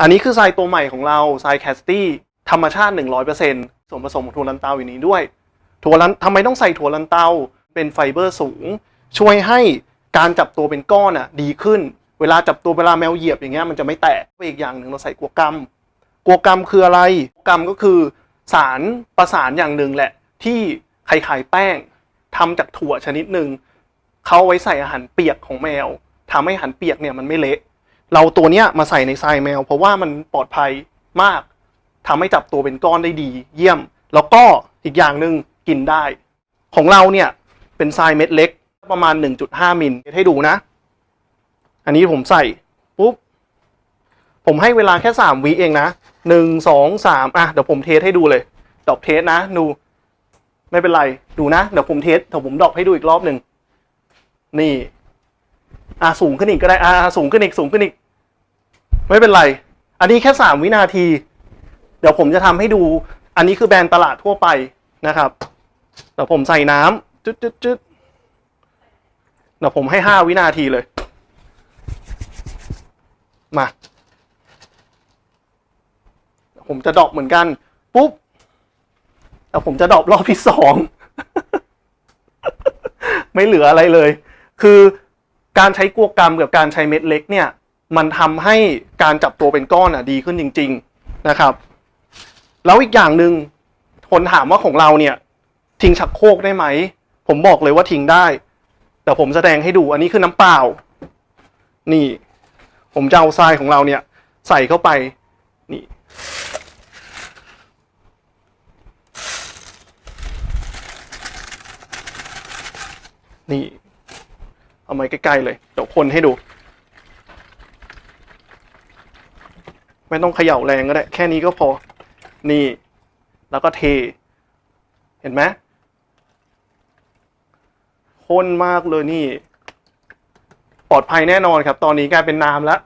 อันนี้คือทรายตัวใหม่ของเราทรายแคสตี้ธรรมชาติ 100%ส่วนผสมของถั่วลันเตาอยู่นี้ด้วย ถั่วลันทำไมต้องใส่ถั่วลันเตาเป็นไฟเบอร์สูง ช่วยให้การจับตัวเป็นก้อนอะดีขึ้น เวลาจับตัวเวลาแมวเหยียบอย่างเงี้ยมันจะไม่แตกอีกอย่างหนึ่งเราใส่กัวกรัมกัวกรัมคืออะไรกัวกรัมก็คือสารประสานอย่างหนึ่งแหละ ที่คล้ายๆแป้งทำจากถั่วชนิดหนึ่งเขาไว้ใส่อาหารเปียกของแมวทำให้อาหารเปียกเนี่ยมันไม่เละ เราตัวเนี้ยมาใส่ในทรายแมว เพราะว่ามันปลอดภัยมากทำให้จับตัวเป็นก้อนได้ดี เยี่ยม แล้วก็อีกอย่างหนึ่งกินได้ ของเราเนี่ยเป็นทรายเม็ดเล็ก ประมาณ 1.5 มิลให้ดูนะ อันนี้ผมใส่ปุ๊บผมให้เวลาแค่ 3วิเองนะหนึ่งสองสามอะ เดี๋ยวผมเทสให้ดูเลย ดอกเทสนะ ดู ไม่เป็นไร ดูนะ เดี๋ยวผมเทสเดี๋ยวผมดอกให้ดูอีกรอบหนึ่งนี่ อะสูงขึ้นอีกก็ได้อะสูงขึ้นอีกสูงขึ้นอีก ไม่เป็นไร อันนี้แค่3วินาที เดี๋ยวผมจะทำให้ดู อันนี้คือแบรนด์ตลาดทั่วไปนะครับเดี๋ยวผมใส่น้ำจุดจุดจุดเดี๋ยวผมให้ห้าวินาทีเลย มาผมจะดรอปเหมือนกันปุ๊บแต่ผมจะดรอปรอบที่สอง ไม่เหลืออะไรเลย คือ การใช้กัวกรรมกับการใช้เม็ดเล็กเนี่ยมันทำให้การจับตัวเป็นก้อนอะดีขึ้นจริง ๆนะครับ แล้วอีกอย่างหนึ่งคนถามว่าของเราเนี่ย ทิ้งชักโครกได้ไหม ผมบอกเลยว่าทิ้งได้แต่ผมแสดงให้ดูอันนี้คือน้ำเปล่า นี่ ผมจะเอาทรายของเราเนี่ย ใส่เข้าไปนี่นี่ เอามาใกล้ๆเลย เดี๋ยวคนให้ดู ไม่ต้องเขย่าแรงก็ได้ แค่นี้ก็พอ นี่ แล้วก็เท เห็นไหมข้นมากเลยนี่ ปลอดภัยแน่นอนครับ ตอนนี้กลายเป็นน้ำแล้ว